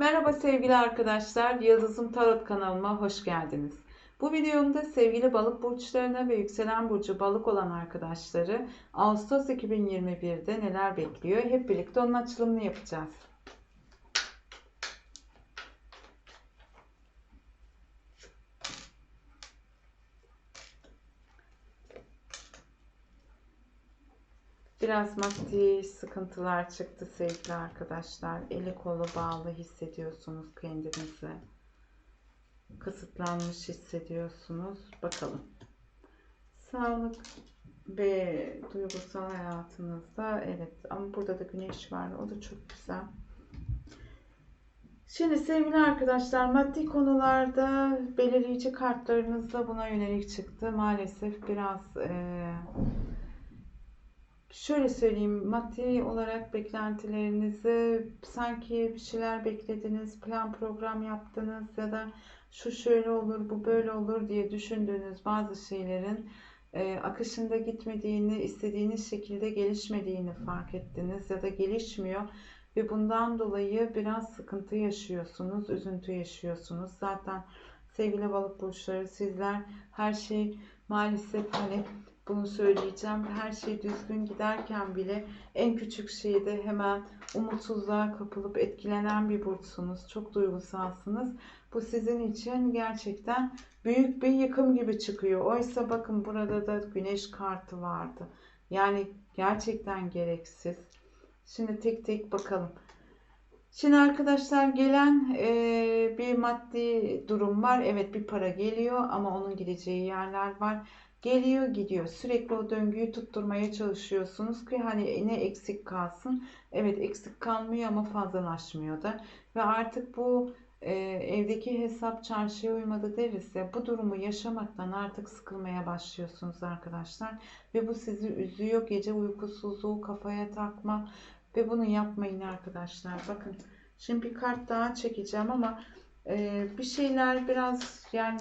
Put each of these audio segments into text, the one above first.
Merhaba sevgili arkadaşlar, Yıldızım Tarot kanalıma hoş geldiniz. Bu videomda sevgili balık burçlarına ve yükselen burcu balık olan arkadaşları Ağustos 2021'de neler bekliyor hep birlikte onun açılımını yapacağız. Biraz maddi sıkıntılar çıktı sevgili arkadaşlar. Eli kolu bağlı hissediyorsunuz kendinizi. Kısıtlanmış hissediyorsunuz. Bakalım. Sağlık ve duygusal hayatınızda evet ama burada da güneş var. O da çok güzel. Şimdi sevgili arkadaşlar maddi konularda belirleyici kartlarınız da buna yönelik çıktı. Maalesef biraz eee Şöyle söyleyeyim, maddi olarak beklentilerinizi sanki bir şeyler beklediniz, plan program yaptınız ya da şu şöyle olur, bu böyle olur diye düşündüğünüz bazı şeylerin e, akışında gitmediğini, istediğiniz şekilde gelişmediğini fark ettiniz ya da gelişmiyor ve bundan dolayı biraz sıkıntı yaşıyorsunuz, üzüntü yaşıyorsunuz. Zaten sevgili balık burçları sizler her şey maalesef hani bunu söyleyeceğim. Her şey düzgün giderken bile en küçük şeyde hemen umutsuzluğa kapılıp etkilenen bir burçsunuz. Çok duygusalsınız. Bu sizin için gerçekten büyük bir yıkım gibi çıkıyor. Oysa bakın burada da güneş kartı vardı. Yani gerçekten gereksiz. Şimdi tek tek bakalım. Şimdi arkadaşlar gelen e, bir maddi durum var. Evet bir para geliyor ama onun gideceği yerler var. Geliyor gidiyor. Sürekli o döngüyü tutturmaya çalışıyorsunuz ki hani ne eksik kalsın. Evet eksik kalmıyor ama fazlalaşmıyor da. Ve artık bu e, evdeki hesap çarşıya uymadı ya bu durumu yaşamaktan artık sıkılmaya başlıyorsunuz arkadaşlar. Ve bu sizi üzüyor. Gece uykusuzluğu kafaya takma ve bunu yapmayın arkadaşlar. Bakın şimdi bir kart daha çekeceğim ama e, bir şeyler biraz yani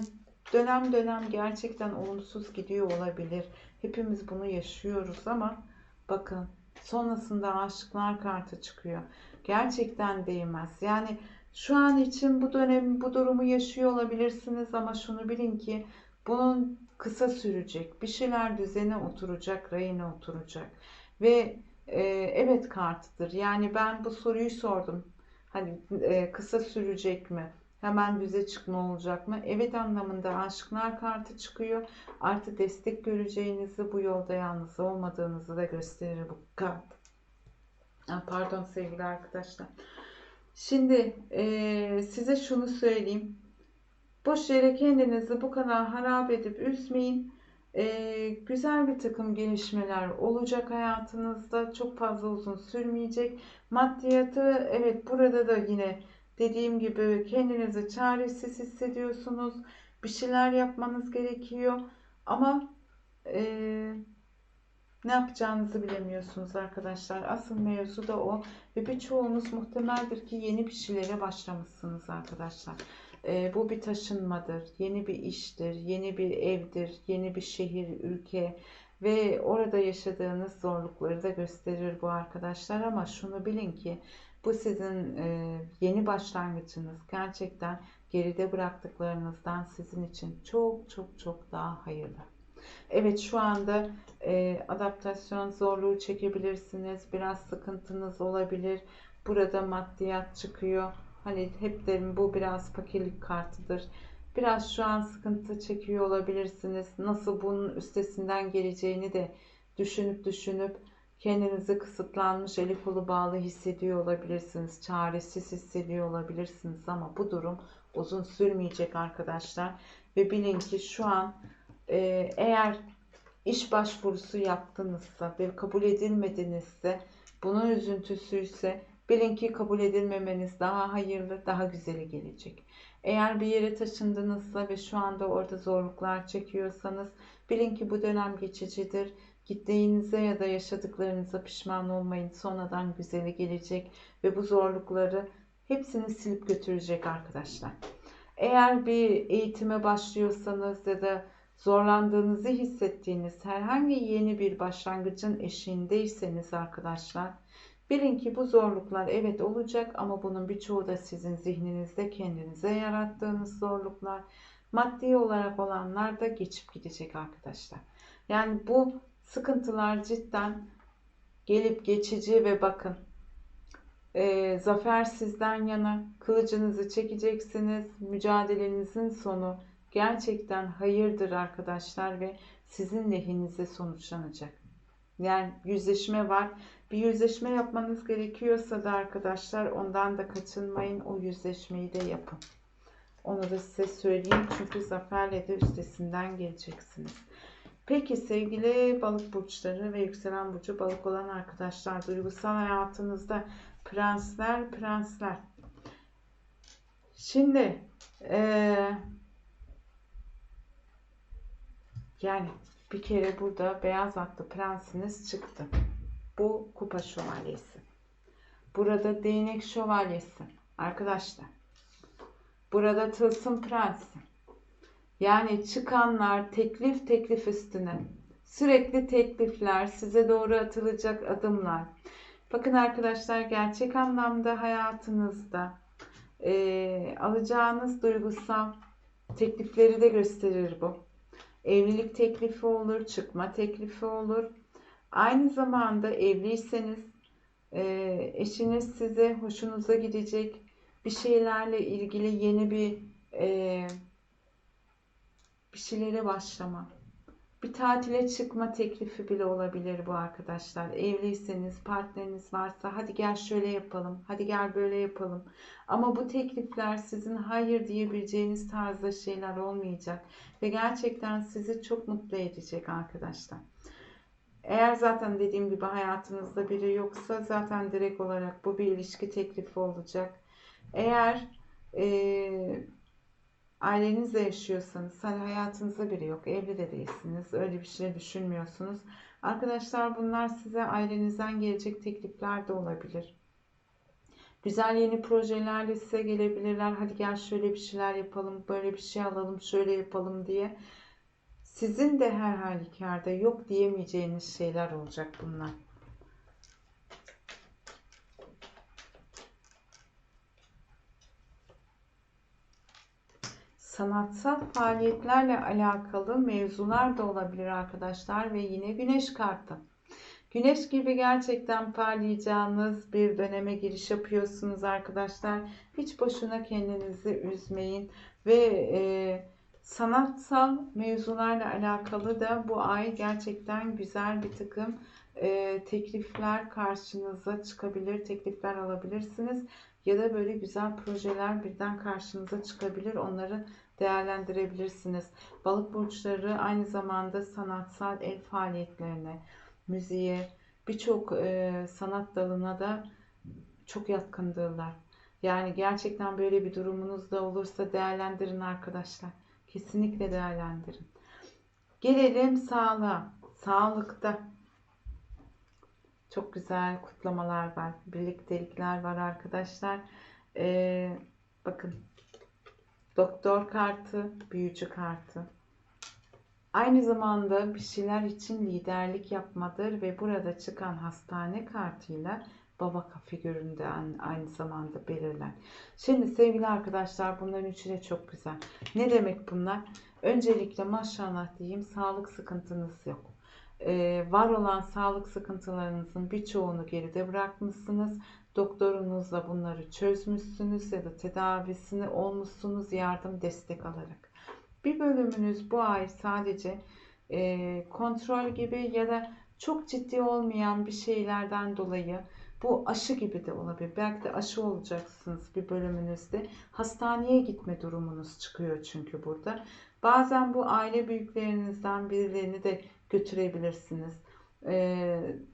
dönem dönem gerçekten olumsuz gidiyor olabilir. Hepimiz bunu yaşıyoruz ama bakın sonrasında aşıklar kartı çıkıyor. Gerçekten değmez. Yani şu an için bu dönem bu durumu yaşıyor olabilirsiniz ama şunu bilin ki bunun kısa sürecek. Bir şeyler düzene oturacak, rayına oturacak. Ve e, evet kartıdır. Yani ben bu soruyu sordum. Hani e, kısa sürecek mi? Hemen düze çıkma olacak mı? Evet anlamında aşklar kartı çıkıyor. Artı destek göreceğinizi, bu yolda yalnız olmadığınızı da gösterir bu kart. Pardon sevgili arkadaşlar. Şimdi e, size şunu söyleyeyim. Boş yere kendinizi bu kadar harap edip üzmeyin. E, güzel bir takım gelişmeler olacak hayatınızda. Çok fazla uzun sürmeyecek. Maddiyatı evet burada da yine Dediğim gibi kendinizi çaresiz hissediyorsunuz. Bir şeyler yapmanız gerekiyor. Ama e, ne yapacağınızı bilemiyorsunuz arkadaşlar. Asıl mevzu da o. Ve birçoğunuz muhtemeldir ki yeni bir şeylere başlamışsınız arkadaşlar. E, bu bir taşınmadır, yeni bir iştir, yeni bir evdir, yeni bir şehir, ülke ve orada yaşadığınız zorlukları da gösterir bu arkadaşlar. Ama şunu bilin ki bu sizin e, yeni başlangıcınız. Gerçekten geride bıraktıklarınızdan sizin için çok çok çok daha hayırlı. Evet şu anda e, adaptasyon zorluğu çekebilirsiniz. Biraz sıkıntınız olabilir. Burada maddiyat çıkıyor. Hani hep derim bu biraz fakirlik kartıdır. Biraz şu an sıkıntı çekiyor olabilirsiniz. Nasıl bunun üstesinden geleceğini de düşünüp düşünüp Kendinizi kısıtlanmış, eli kolu bağlı hissediyor olabilirsiniz. Çaresiz hissediyor olabilirsiniz ama bu durum uzun sürmeyecek arkadaşlar. Ve bilin ki şu an e, eğer iş başvurusu yaptınızsa ve kabul edilmedinizse bunun üzüntüsüyse bilin ki kabul edilmemeniz daha hayırlı, daha güzeli gelecek. Eğer bir yere taşındınızsa ve şu anda orada zorluklar çekiyorsanız bilin ki bu dönem geçicidir Gittiğinize ya da yaşadıklarınıza pişman olmayın. Sonradan güzeli gelecek ve bu zorlukları hepsini silip götürecek arkadaşlar. Eğer bir eğitime başlıyorsanız ya da zorlandığınızı hissettiğiniz herhangi yeni bir başlangıcın eşiğindeyseniz arkadaşlar Bilin ki bu zorluklar evet olacak ama bunun birçoğu da sizin zihninizde kendinize yarattığınız zorluklar. Maddi olarak olanlar da geçip gidecek arkadaşlar. Yani bu sıkıntılar cidden gelip geçici ve bakın e, zafer sizden yana kılıcınızı çekeceksiniz. Mücadelenizin sonu gerçekten hayırdır arkadaşlar ve sizin lehinize sonuçlanacak. Yani yüzleşme var. Bir yüzleşme yapmanız gerekiyorsa da arkadaşlar ondan da kaçınmayın. O yüzleşmeyi de yapın. Onu da size söyleyeyim. Çünkü zaferle de üstesinden geleceksiniz. Peki sevgili balık burçları ve yükselen burcu balık olan arkadaşlar duygusal hayatınızda prensler prensler. Şimdi ee, yani bir kere burada beyaz atlı prensiniz çıktı. Bu kupa şövalyesi. Burada değnek şövalyesi. Arkadaşlar. Burada tılsım prensi. Yani çıkanlar teklif teklif üstüne. Sürekli teklifler, size doğru atılacak adımlar. Bakın arkadaşlar gerçek anlamda hayatınızda e, alacağınız duygusal teklifleri de gösterir bu. Evlilik teklifi olur, çıkma teklifi olur. Aynı zamanda evliyseniz e, eşiniz size hoşunuza gidecek bir şeylerle ilgili yeni bir e, bir şeylere başlama. Bir tatile çıkma teklifi bile olabilir bu arkadaşlar. Evliyseniz, partneriniz varsa hadi gel şöyle yapalım, hadi gel böyle yapalım. Ama bu teklifler sizin hayır diyebileceğiniz tarzda şeyler olmayacak. Ve gerçekten sizi çok mutlu edecek arkadaşlar. Eğer zaten dediğim gibi hayatınızda biri yoksa zaten direkt olarak bu bir ilişki teklifi olacak. Eğer e, ailenizle yaşıyorsanız, hani hayatınızda biri yok, evli de değilsiniz, öyle bir şey düşünmüyorsunuz. Arkadaşlar bunlar size ailenizden gelecek teklifler de olabilir. Güzel yeni projelerle size gelebilirler. Hadi gel şöyle bir şeyler yapalım, böyle bir şey alalım, şöyle yapalım diye. Sizin de her halükarda yok diyemeyeceğiniz şeyler olacak bunlar. Sanatsal faaliyetlerle alakalı mevzular da olabilir arkadaşlar ve yine güneş kartı. Güneş gibi gerçekten parlayacağınız bir döneme giriş yapıyorsunuz arkadaşlar. Hiç boşuna kendinizi üzmeyin ve e, sanatsal mevzularla alakalı da bu ay gerçekten güzel bir takım e, teklifler karşınıza çıkabilir, teklifler alabilirsiniz ya da böyle güzel projeler birden karşınıza çıkabilir. Onları değerlendirebilirsiniz. Balık burçları aynı zamanda sanatsal el faaliyetlerine, müziğe, birçok e, sanat dalına da çok yatkındırlar. Yani gerçekten böyle bir durumunuz da olursa değerlendirin arkadaşlar. Kesinlikle değerlendirin. Gelelim sağlığa. Sağlıkta çok güzel kutlamalar var. Birliktelikler var arkadaşlar. Ee, bakın Doktor kartı, büyücü kartı. Aynı zamanda bir şeyler için liderlik yapmadır ve burada çıkan hastane kartıyla baba figüründe aynı zamanda belirler. Şimdi sevgili arkadaşlar bunların üçü de çok güzel. Ne demek bunlar? Öncelikle maşallah diyeyim sağlık sıkıntınız yok. Ee, var olan sağlık sıkıntılarınızın birçoğunu geride bırakmışsınız doktorunuzla bunları çözmüşsünüz ya da tedavisini olmuşsunuz yardım destek alarak. Bir bölümünüz bu ay sadece e, kontrol gibi ya da çok ciddi olmayan bir şeylerden dolayı bu aşı gibi de olabilir. Belki de aşı olacaksınız bir bölümünüzde. Hastaneye gitme durumunuz çıkıyor çünkü burada. Bazen bu aile büyüklerinizden birilerini de götürebilirsiniz.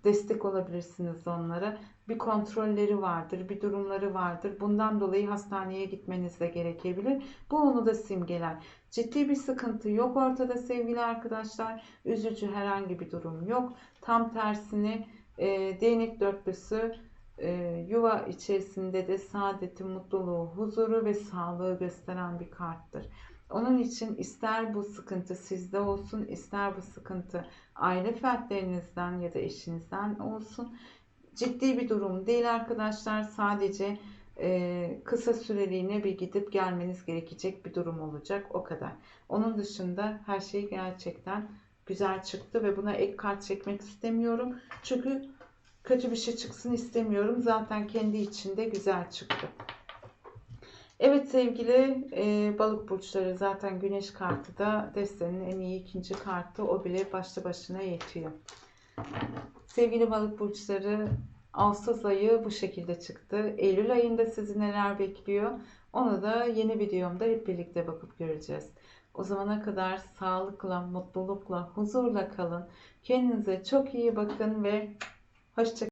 Destek olabilirsiniz onlara bir kontrolleri vardır, bir durumları vardır. Bundan dolayı hastaneye gitmeniz de gerekebilir. Bu onu da simgeler. Ciddi bir sıkıntı yok ortada sevgili arkadaşlar. Üzücü herhangi bir durum yok. Tam tersini e, değnek dörtlüsü e, yuva içerisinde de saadeti, mutluluğu, huzuru ve sağlığı gösteren bir karttır. Onun için ister bu sıkıntı sizde olsun, ister bu sıkıntı aile fertlerinizden ya da eşinizden olsun ciddi bir durum değil arkadaşlar. Sadece e, kısa süreliğine bir gidip gelmeniz gerekecek bir durum olacak. O kadar. Onun dışında her şey gerçekten güzel çıktı ve buna ek kart çekmek istemiyorum. Çünkü kötü bir şey çıksın istemiyorum. Zaten kendi içinde güzel çıktı. Evet sevgili e, balık burçları zaten güneş kartı da destenin en iyi ikinci kartı. O bile başlı başına yetiyor. Sevgili balık burçları Ağustos ayı bu şekilde çıktı. Eylül ayında sizi neler bekliyor? Onu da yeni videomda hep birlikte bakıp göreceğiz. O zamana kadar sağlıkla, mutlulukla, huzurla kalın. Kendinize çok iyi bakın ve hoşça